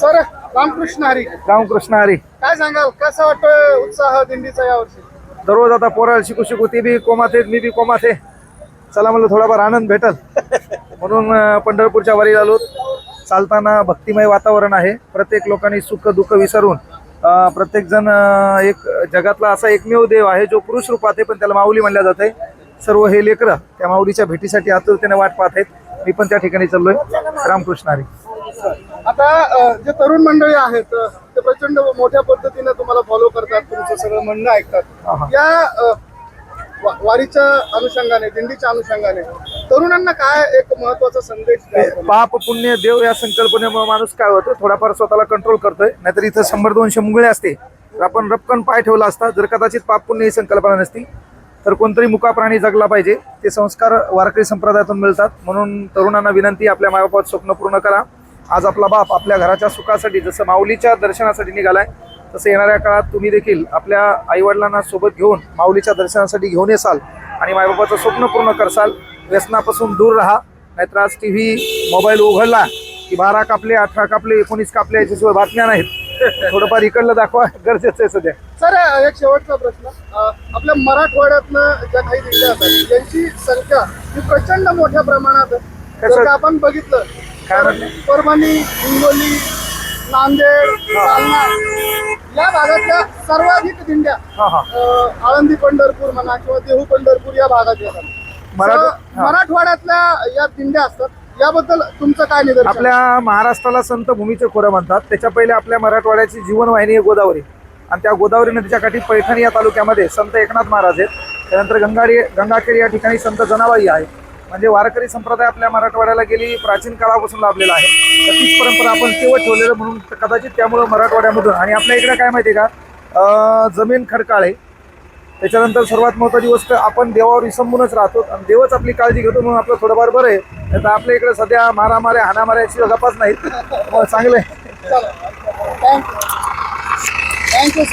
Sir Ramkrishna Hari. Ramkrishna Hari. काय सांगाल कसा वाटतोय उत्साह दिंडीचा यावर्षी? दररोज आता पोराला शिकू शिकू ते बी कोमात आहेत मी बी कोमात आहे. चला म्हणलं थोडाफार आनंद भेटल. म्हणून अं, पंढरपूरच्या वारी आलो. चालताना भक्तिमय वातावरण आहे. प्रत्येक लोकांनी सुख दुःख विसरून अं, प्रत्येक जण अं, एक जगातला असा एकमेव देव आहे जो पुरुष रूपात आहे पण त्याला माऊली म्हणल्या जात आहे. सर्व हे लेकरं त्या माऊलीच्या भेटीसाठी आतुरतेने वाट पाहत आहेत. मी पण त्या ठिकाणी चाललोय. रामकृष्ण हरी. आता जे तरुण मंडळी आहेत ते प्रचंड मोठ्या पद्धतीने तुम्हाला फॉलो करतात तुमचं सगळं म्हणणं ऐकतात. या वारीच्या अनुषंगाने दिंडीच्या अनुषंगाने तरुणांना काय एक महत्त्वाचा संदेश? पाप पुण्य देव या संकल्पनेमुळे माणूस काय होतो थोडाफार स्वतःला कंट्रोल करतोय. नाहीतर इथं शंभर दोनशे मुंगळे असते. तर आपण रपकन पाय ठेवला असता जर कदाचित पाप पुण्य ही संकल्पना नसती तर कोणतरी मुका प्राणी जगला पाहिजे. ते संस्कार वारकरी संप्रदायातून मिळतात. म्हणून तरुणांना विनंती आपल्या मायबापात स्वप्न पूर्ण करा. आज आपला बाप आपल्या घराच्या सुखासाठी जसं माऊलीच्या दर्शनासाठी निघालाय तसं येणाऱ्या काळात तुम्ही देखील आपल्या आईवडिलांना सोबत घेऊन माऊलीच्या दर्शनासाठी घेऊन येसाल आणि मायबापाचं स्वप्न पूर्ण करसाल. व्यसनापासून दूर राहा. नाहीतर आज टी व्ही मोबाईल उघडला की बारा कापले अठरा कापले एकोणीस कापले याच्याशिवाय बातम्या नाहीत. थोडंफार इकडलं दाखवा गरजेचं आहे सध्या. सर एक शेवटचा प्रश्न. आपल्या मराठवाड्यातनं ज्या काही दिंड्या असतात त्यांची संख्या ही प्रचंड मोठ्या प्रमाणात आपण बघितलं परभणी हिंगोली नांदेड जालना या भागातल्या सर्वाधिक दिंड्या हा हा. अ, आळंदी पंढरपूर म्हणा किंवा देहू पंढरपूर या भागात येतात. मराठ- तर हा. मराठवाड्यातल्या या दिंड्या असतात याबद्दल तुमचं काय निदर्शन? आपल्या महाराष्ट्राला संत भूमीचे खोरं म्हणतात. त्याच्या पहिले आपल्या मराठवाड्याची जीवनवाहिनी आहे गोदावरी. आणि त्या गोदावरी नदीच्या काठी पैठणी या तालुक्यामध्ये संत एकनाथ महाराज आहेत. त्यानंतर गंगाडी गंगाखेड या ठिकाणी संत जनाबाई आहे. म्हणजे वारकरी संप्रदाय आपल्या मराठवाड्याला गेली प्राचीन काळापासून लाभलेला आहे. तर तीच परंपरा आपण केवळ ठेवलेलं म्हणून कदाचित त्यामुळं मराठवाड्यामधून आणि आपल्या इकडे काय माहिती आहे का जमीन खडकाळ आहे. त्याच्यानंतर सर्वात महत्वाची गोष्ट आपण देवावर विसंबूनच राहतो. आणि देवच आपली काळजी घेतो म्हणून आपलं थोडंफार बरं आहे. नाही तर आपल्या इकडे सध्या मारामाऱ्या हाणामाऱ्याची गपाच नाहीत. मग चांगलं आहे. Thank you thank you sir